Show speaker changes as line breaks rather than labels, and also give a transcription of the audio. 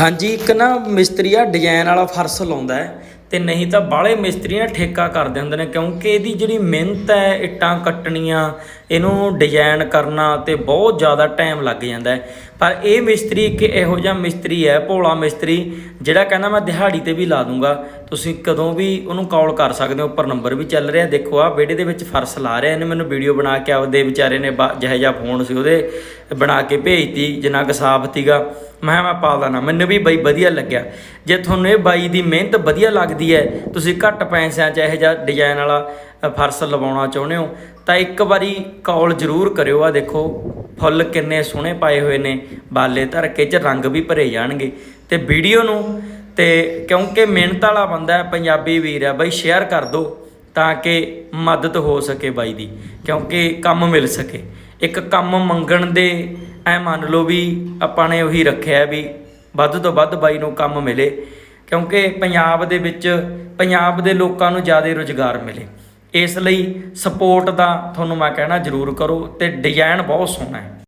ਹਾਂਜੀ ਇੱਕ ਨਾ ਮਿਸਤਰੀ ਆ ਡਿਜ਼ਾਈਨ ਵਾਲਾ ਫਰਸ਼ ਲਾਉਂਦਾ ਹੈ। ਤੇ ਨਹੀਂ ਤਾਂ ਬਾਹਲੇ ਮਿਸਤਰੀ ਨਾ ਠੇਕਾ ਕਰਦੇ ਹੁੰਦੇ ਨੇ, ਕਿਉਂਕਿ ਇਹਦੀ ਜਿਹੜੀ ਮਿਹਨਤ ਹੈ, ਇੱਟਾਂ ਕੱਟਣੀਆਂ, ਇਹਨੂੰ ਡਿਜ਼ਾਈਨ ਕਰਨਾ ਤੇ ਬਹੁਤ ਜ਼ਿਆਦਾ ਟਾਈਮ ਲੱਗ ਜਾਂਦਾ ਹੈ। ਪਰ ਇਹ ਮਿਸਤਰੀ ਇੱਕ ਇਹੋ ਜਿਹਾ ਮਿਸਤਰੀ ਹੈ, ਭੋਲਾ ਮਿਸਤਰੀ, ਜਿਹੜਾ ਕਹਿੰਦਾ ਮੈਂ ਦਿਹਾੜੀ ਤੇ ਵੀ ਲਾ ਦੂੰਗਾ। ਤੁਸੀਂ ਕਦੋਂ ਵੀ ਉਹਨੂੰ ਕਾਲ ਕਰ ਸਕਦੇ ਹੋ, ਉੱਪਰ ਨੰਬਰ ਵੀ ਚੱਲ ਰਿਹਾ। ਦੇਖੋ ਆ ਵਿਹੜੇ ਦੇ ਵਿੱਚ ਫਰਸ਼ ਲਾ ਰਿਹਾ, ਇਹਨੇ ਮੈਨੂੰ ਵੀਡੀਓ ਬਣਾ ਕੇ ਆਪਦੇ ਵਿਚਾਰੇ ਨੇ ਬਾ- ਜਿਹੋ ਜਿਹਾ ਫੋਨ ਸੀ ਉਹਦੇ, ਬਣਾ ਕੇ ਭੇਜਤੀ, ਜਿੰਨਾ ਕੁ ਸਾਫ਼ ਸੀਗਾ। ਮੈਂ ਕਿਹਾ ਮੈਂ ਪਾ ਦੇਣਾ ਮੈਨੂੰ ਵੀ ਬਈ ਵਧੀਆ ਲੱਗਿਆ। ਜੇ ਤੁਹਾਨੂੰ ਇਹ ਬਾਈ ਦੀ ਮਿਹਨਤ ਵਧੀਆ ਲੱਗਦੀ ਹੈ। ਤੁਸੀਂ ਘੱਟ ਪੈਸਿਆਂ 'ਚ ਇਹੋ ਜਿਹਾ ਡਿਜ਼ਾਈਨ ਵਾਲਾ ਫਰਸ਼ ਲਵਾਉਣਾ ਚਾਹੁੰਦੇ ਹੋ, ਤਾਂ ਇੱਕ ਵਾਰੀ ਕਾਲ ਜ਼ਰੂਰ ਕਰਿਓ। ਆ ਦੇਖੋ, ਫੁੱਲ ਕਿੰਨੇ ਸੋਹਣੇ ਪਾਏ ਹੋਏ ਨੇ, ਬਾਲੇ ਧਰ ਕੇ ਚ ਰੰਗ ਵੀ ਭਰੇ ਜਾਣਗੇ। ਤੇ ਵੀਡੀਓ ਨੂੰ, ਤੇ ਕਿਉਂਕਿ ਮਿਹਨਤ ਵਾਲਾ ਬੰਦਾ ਹੈ, ਪੰਜਾਬੀ ਵੀਰ ਹੈ, ਬਾਈ ਸ਼ੇਅਰ ਕਰ ਦਿਓ ਤਾਂ ਕਿ ਮਦਦ ਹੋ ਸਕੇ ਬਾਈ ਦੀ, ਕਿਉਂਕਿ ਕੰਮ ਮਿਲ ਸਕੇ। ਇੱਕ ਕੰਮ ਮੰਗਣ ਦੇ, ਐ ਮੰਨ ਲਓ ਵੀ ਆਪਾਂ ਨੇ ਉਹੀ ਰੱਖਿਆ ਵੀ ਵੱਧ ਤੋਂ ਵੱਧ ਬਾਈ ਨੂੰ ਕੰਮ ਮਿਲੇ। ਕਿਉਂਕਿ ਪੰਜਾਬ ਦੇ ਵਿੱਚ ਪੰਜਾਬ ਦੇ ਲੋਕਾਂ ਨੂੰ ਜ਼ਿਆਦਾ ਰੁਜ਼ਗਾਰ ਮਿਲੇ। ਇਸ ਲਈ ਸਪੋਰਟ ਦਾ ਤੁਹਾਨੂੰ ਮੈਂ ਕਹਿਣਾ ਜ਼ਰੂਰ ਕਰੋ ਅਤੇ ਡਿਜ਼ਾਇਨ ਬਹੁਤ ਸੋਹਣਾ ਹੈ।